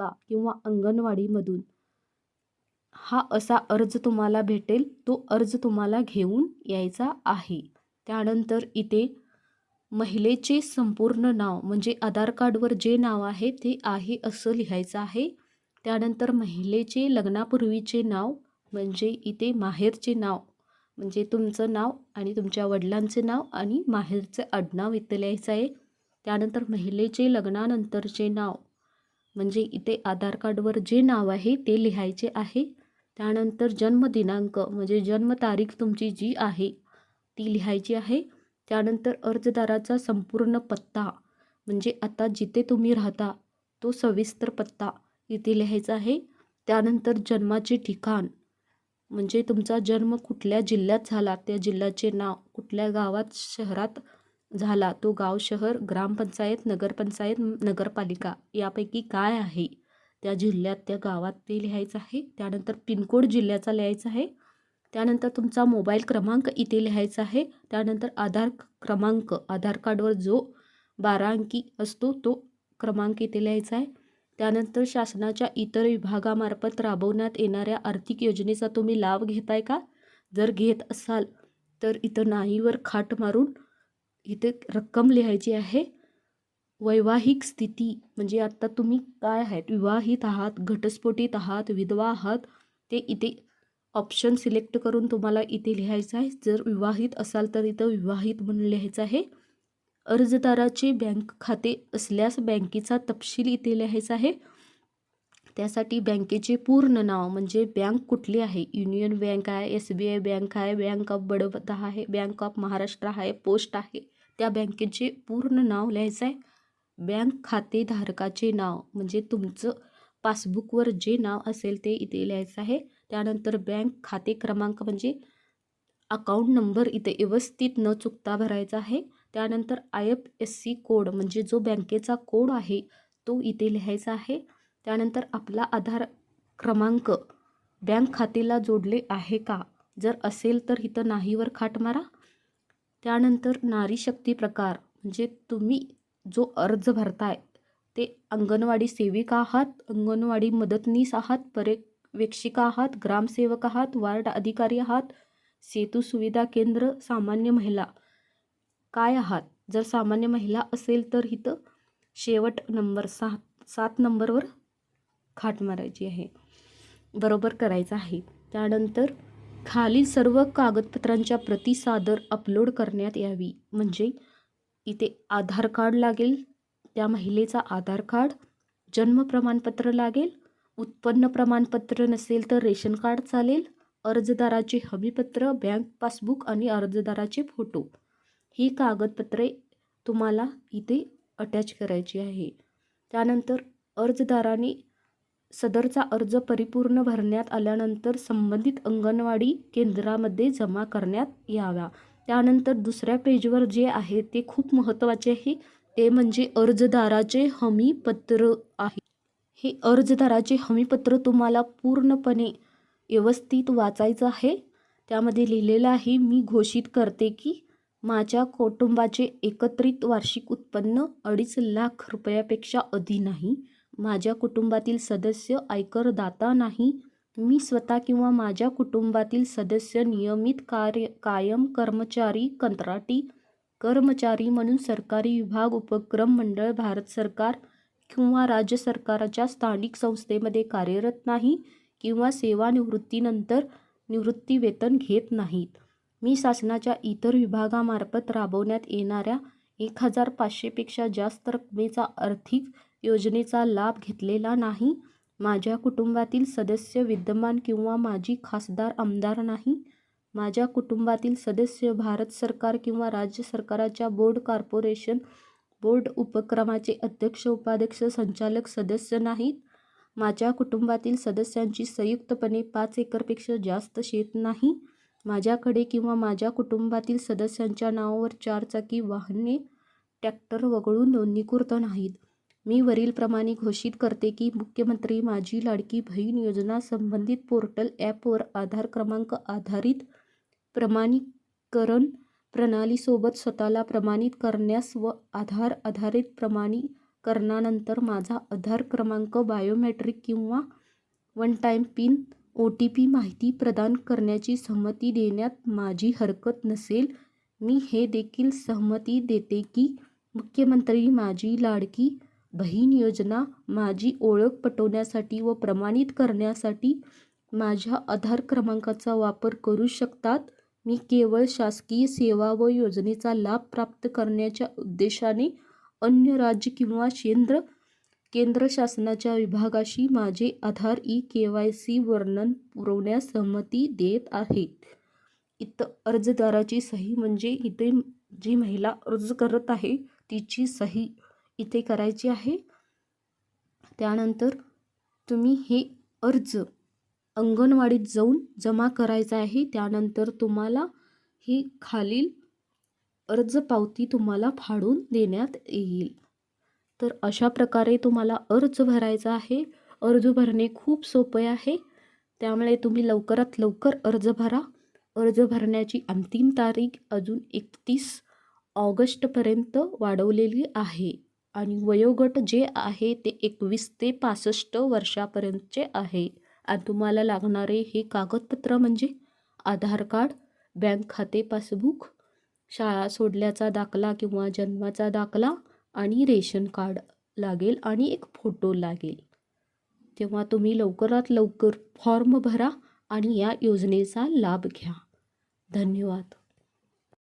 का किंवा अंगणवाडीमधून. हा असा अर्ज तुम्हाला भेटेल तो अर्ज तुम्हाला घेऊन यायचा आहे. त्यानंतर इथे महिलेचे संपूर्ण नाव म्हणजे आधार कार्डवर जे नाव आहे ते आहे असं लिहायचं आहे. त्यानंतर महिलेचे लग्नापूर्वीचे नाव म्हणजे इथे माहेरचे नाव म्हणजे तुमचं नाव आणि तुमच्या वडिलांचे नाव आणि माहेरचे आडनाव इथं लिहायचं आहे. त्यानंतर महिलेचे लग्नानंतरचे नाव म्हणजे इथे आधार कार्डवर जे नाव आहे ते लिहायचे आहे. त्यानंतर जन्मदिनांक म्हणजे जन्मतारीख तुमची जी आहे ती लिहायची आहे. त्यानंतर अर्जदाराचा संपूर्ण पत्ता म्हणजे आता जिथे तुम्ही राहता तो सविस्तर पत्ता इथे लिहायचा आहे. त्यानंतर जन्माचे ठिकाण म्हणजे तुमचा जन्म कुठल्या जिल्ह्यात झाला त्या जिल्ह्याचे नाव कुठल्या गावात शहरात झाला तो गाव शहर ग्रामपंचायत नगरपंचायत नगरपालिका यापैकी काय आहे? त्या जिल्ह्यात त्या गावात ते लिहायचं आहे. त्यानंतर पिनकोड जिल्ह्याचा लिहायचा आहे. त्यानंतर तुमचा मोबाईल क्रमांक इथे लिहायचा आहे. त्यानंतर आधार क्रमांक आधार कार्डवर जो बारा अंकी असतो तो क्रमांक इथे लिहायचा आहे. त्यानंतर शासनाच्या इतर विभागामार्फत राबवण्यात येणाऱ्या आर्थिक योजनेचा तुम्ही लाभ घेताय का? जर घेत असाल तर इथं नाहीवर खाट मारून इथे रक्कम लिहायची आहे. वैवाहिक स्थिती म्हणजे आत्ता तुम्ही काय आहेत? विवाहित आहात घटस्फोटीत आहात विधवा आहात ते इथे ऑप्शन सिलेक्ट करून तुम्हाला इथे लिहायचं आहे. जर विवाहित असाल तर इथं विवाहित म्हणून लिहायचं आहे. अर्जदाराचे बँक खाते असल्यास बँकेचा तपशील इथे लिहायचा आहे. त्यासाठी बँकेचे पूर्ण नाव म्हणजे बँक कुठली आहे? युनियन बँक आहे एस बी आय बँक आहे बँक ऑफ बडोदा आहे बँक ऑफ महाराष्ट्र आहे पोस्ट आहे. त्या बँकेचे पूर्ण नाव लिहायचं आहे. बँक खातेधारकाचे नाव म्हणजे तुमचं पासबुकवर जे नाव असेल ते इथे लिहायचं आहे. त्यानंतर बँक खाते क्रमांक म्हणजे अकाउंट नंबर इथे व्यवस्थित न चुकता भरायचा आहे. त्यानंतर I F S C code म्हणजे जो बँकेचा कोड आहे तो इथे लिहायचा आहे. त्यानंतर आपला आधार क्रमांक बँक खात्याला जोडले आहे का? जर असेल तर इथं नाहीवर खाट मारा. त्यानंतर नारी शक्ती प्रकार म्हणजे तुम्ही जो अर्ज भरताय ते अंगणवाडी सेविका आहात अंगणवाडी मदतनीस आहात पर्यवेक्षिका आहात ग्रामसेवक आहात वार्ड अधिकारी आहात सेतू सुविधा केंद्र सामान्य महिला काय आहात? जर सामान्य महिला असेल तर इथं शेवट नंबर सात सात नंबरवर खाट मारायची आहे. बरोबर करायचं आहे. त्यानंतर खालील सर्व कागदपत्रांच्या प्रती सादर अपलोड करण्यात यावी. म्हणजे इथे आधार कार्ड लागेल त्या महिलेचा आधार कार्ड जन्म प्रमाणपत्र लागेल उत्पन्न प्रमाणपत्र नसेल तर रेशन कार्ड चालेल अर्जदाराचे हमीपत्र बँक पासबुक आणि अर्जदाराचे फोटो. ही कागदपत्रे तुम्हाला इथे अटॅच करायची आहे. त्यानंतर अर्जदाराने सदरचा अर्ज परिपूर्ण भरण्यात आल्यानंतर संबंधित अंगणवाडी केंद्रामध्ये जमा करण्यात यावा. त्यानंतर दुसऱ्या पेजवर जे आहे ते खूप महत्त्वाचे आहे. ते म्हणजे अर्जदाराचे हमीपत्र आहे. हे अर्जदाराचे हमीपत्र तुम्हाला पूर्णपणे व्यवस्थित वाचायचं आहे. त्यामध्ये लिहिलेलं आहे मी घोषित करते की माझ्या कुटुंबाचे एकत्रित वार्षिक उत्पन्न अडीच लाख रुपयापेक्षा अधिक नाही. माझ्या कुटुंबातील सदस्य आयकरदाता नाही. मी स्वतः किंवा माझ्या कुटुंबातील सदस्य नियमित कार्य कायम कर्मचारी कंत्राटी कर्मचारी म्हणून सरकारी विभाग उपक्रम मंडळ भारत सरकार किंवा राज्य सरकारच्या स्थानिक संस्थेमध्ये कार्यरत नाही किंवा सेवानिवृत्तीनंतर निवृत्ती वेतन घेत नाहीत. मी शासनाच्या इतर विभागामार्फत राबवण्यात येणाऱ्या एक हजार पाचशेपेक्षा जास्त रकमेचा आर्थिक योजनेचा लाभ घेतलेला नाही माझ्या कुटुंबातील सदस्य विद्यमान किंवा माजी खासदार आमदार नाही माझ्या कुटुंबातील सदस्य भारत सरकार किंवा राज्य सरकाराच्या बोर्ड कॉर्पोरेशन बोर्ड उपक्रमाचे अध्यक्ष उपाध्यक्ष संचालक सदस्य नाहीत. माझ्या कुटुंबातील सदस्यांची संयुक्तपणे पाच एकरपेक्षा जास्त शेत नाही. माझ्याकडे किंवा माझ्या कुटुंबातील सदस्यांच्या नावावर चारचाकी वाहने ट्रॅक्टर वगळून नोंदणीकृत नाहीत. मी वरीलप्रमाणे घोषित करते की मुख्यमंत्री माझी लाडकी बहीण योजना संबंधित पोर्टल ॲपवर आधार क्रमांक आधारित प्रमाणीकरण प्रणालीसोबत स्वतःला प्रमाणित करण्यास व आधार आधारित प्रमाणीकरणानंतर माझा आधार क्रमांक बायोमेट्रिक किंवा one time pin O T P माहिती प्रदान करण्याची सहमती देण्यात माझी हरकत नसेल. मी हे देखील सहमती देते की मुख्यमंत्री माझी लाडकी बहीण योजना माझी ओळख पटवण्यासाठी व प्रमाणित करण्यासाठी माझ्या आधार क्रमांकाचा वापर करू शकतात? मी केवळ शासकीय सेवा व योजनेचा लाभ प्राप्त करण्याच्या उद्देशाने अन्य राज्य किंवा केंद्र केंद्र शासनाच्या विभागाशी माझे Aadhaar e K Y C वर्णन पुरवण्यास सहमती देत आहे इथं अर्जदाराची सही म्हणजे इथे जी महिला अर्ज करत आहे तिची सही इथे करायची आहे. त्यानंतर तुम्ही हे अर्ज अंगणवाडीत जाऊन जमा करायचा आहे. त्यानंतर तुम्हाला ही खालील अर्ज पावती तुम्हाला फाडून देण्यात येईल. तर अशा प्रकारे तुम्हाला अर्ज भरायचा आहे. अर्ज भरणे खूप सोपे आहे. त्यामुळे तुम्ही लवकरात लवकर अर्ज भरा. अर्ज भरण्याची अंतिम तारीख अजून एकतीस ऑगस्टपर्यंत वाढवलेली आहे. आणि वयोगट जे आहे ते एकवीस ते पासष्ट वर्षापर्यंतचे आहे. आणि तुम्हाला लागणारे हे कागदपत्र म्हणजे आधार कार्ड बँक खाते पासबुक शाळा सोडल्याचा दाखला किंवा जन्माचा दाखला आणि रेशन कार्ड लागेल आणि एक फोटो लागेल. तेव्हा तुम्ही लवकरात लवकर फॉर्म भरा आणि या योजनेचा लाभ घ्या. धन्यवाद.